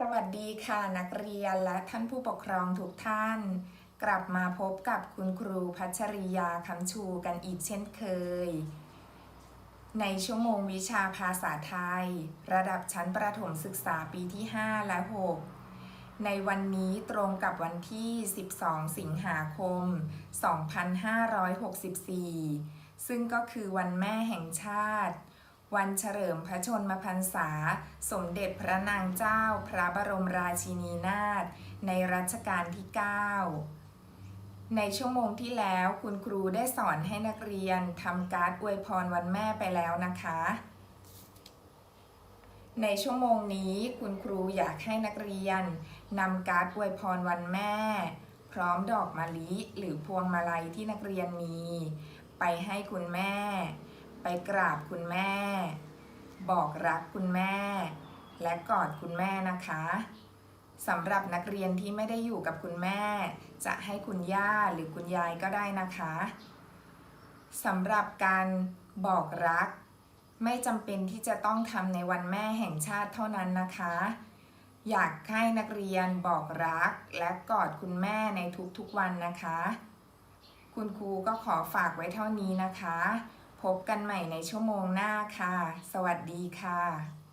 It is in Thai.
สวัสดีค่ะนักเรียนและท่านผู้ปกครองทุกท่าน กลับมาพบกับคุณครูพัชริยาคำชูกันอีกเช่นเคย ในชั่วโมงวิชาภาษาไทย ระดับชั้นประถมศึกษาปีที่ 5 และ 6 ในวันนี้ตรงกับวันที่ 12 สิงหาคม 2564 ซึ่งก็คือวันแม่แห่งชาติ วันเฉลิมพระชนมพรรษา สมเด็จพระนางเจ้าพระบรมราชินีนาถในรัชกาลที่ 9 ในชั่วโมงที่แล้วคุณครูได้สอนให้นักเรียนทำการ์ดอวยพรวันแม่ไปแล้วนะคะ ในชั่วโมงนี้คุณครูอยากให้นักเรียนนำการ์ดอวยพรวันแม่ พร้อมดอกมะลิหรือพวงมาลัยที่นักเรียนมี ไปให้คุณแม่ ไปกราบคุณแม่ บอกรักคุณแม่ และกอดคุณแม่นะคะสำหรับนักเรียนที่ไม่ได้อยู่กับคุณแม่ จะให้คุณย่าหรือคุณยายก็ได้นะคะสำหรับการบอกรัก ไม่จำเป็นที่จะต้องทำในวันแม่แห่งชาติเท่านั้นนะคะ อยากให้นักเรียนบอกรักและกอดคุณแม่ในทุกๆวันนะคะ คุณครูก็ขอฝากไว้เท่านี้นะคะ พบกันใหม่ในชั่วโมงหน้าค่ะ สวัสดีค่ะ